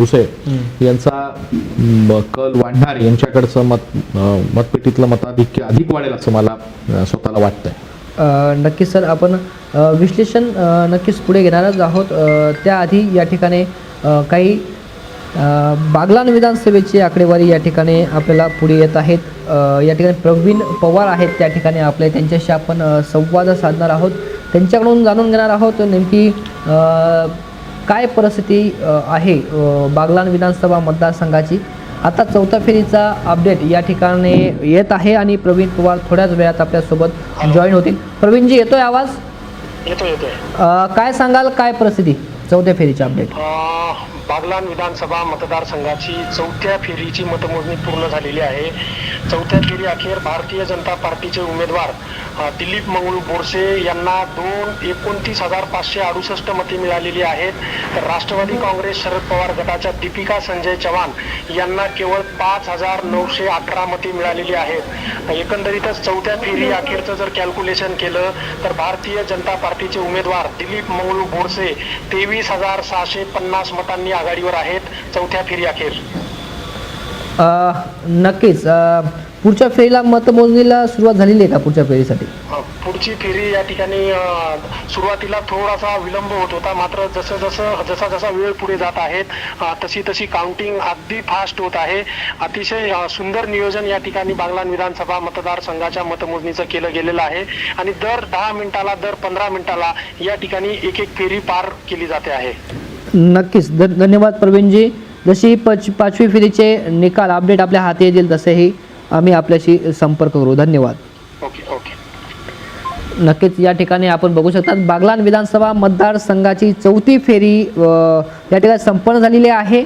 भुसे यांचा कल वाढणार यांच्याकडचं मत मतपेटीतलं मताधिक्य अधिक वाढेल असं मला स्वतःला वाटतंय. नक्कीच सर आपण विश्लेषण नक्कीच पुढे घेणारच आहोत. त्याआधी या ठिकाणी काही बागलान विधानसभेची आकडेवारी या ठिकाणी आपल्याला पुढे येत आहेत. या ठिकाणी प्रवीण पवार आहेत त्या ठिकाणी आपले त्यांच्याशी आपण संवाद साधणार आहोत. त्यांच्याकडून जाणून घेणार आहोत नेमकी काय परिस्थिती आहे बागलान विधानसभा मतदारसंघाची? आता चौथ्या फेरीचा अपडेट या ठिकाणी येत आहे आणि प्रवीण पवार थोड्याच वेळात आपल्यासोबत जॉईन होतील. प्रवीणजी येतोय आवाज? येतो काय सांगाल काय परिस्थिती चौथ्या फेरीची अपडेट? बागलान विधानसभा मतदारसंघाची चौथ्या फेरीची मतमोजणी पूर्ण झालेली आहे. चौथ्या फेरी अखेर भारतीय जनता पार्टीचे उमेदवार दिलीप मंगळू बोरसे यांना दोन एकोणतीस हजार पाचशे अडुसष्ट मते मिळालेली आहेत. तर राष्ट्रवादी काँग्रेस शरद पवार गटाच्या दीपिका संजय चव्हाण यांना केवळ पाच हजार नऊशे अठरा मते मिळालेली आहेत. एकंदरीतच चौथ्या फेरी अखेरचं जर कॅल्क्युलेशन केलं तर भारतीय जनता पार्टीचे उमेदवार दिलीप मंगळू बोरसे तेवीस हजार सहाशे पन्नास मतांनी आघाडीवर आहेत. चौथ्या फेरी अखेर. नक्कीच. पुढच्या फेरीला मतमोजणीला सुरुवात झालेली आहे का पुढच्या फेरीसाठी? पुढची फेरी या ठिकाणी सुरुवातीला थोडासा विलंब होत होता. मात्र जसं जसं जसा जसा वेळ पुढे जात आहेत तशी तशी काउंटिंग अगदी फास्ट होत आहे. अतिशय सुंदर नियोजन या ठिकाणी बागलान विधानसभा मतदारसंघाच्या मतमोजणीचं केलं गेलेलं आहे. आणि दर दहा मिनिटाला दर पंधरा मिनिटाला या ठिकाणी एक एक फेरी पार केली जाते आहे. नक्कीच. धन्यवाद प्रवीणजी. जशी पच पाचवी फेरीचे निकाल अपडेट आपल्या हाती येतील तसेही आम्ही आपल्याशी संपर्क करू. धन्यवाद. ओके ओके नक्कीच या ठिकाणी आपण बघू शकता बागलान विधानसभा मतदारसंघाची चौथी फेरी या ठिकाणी संपन्न झालेली आहे.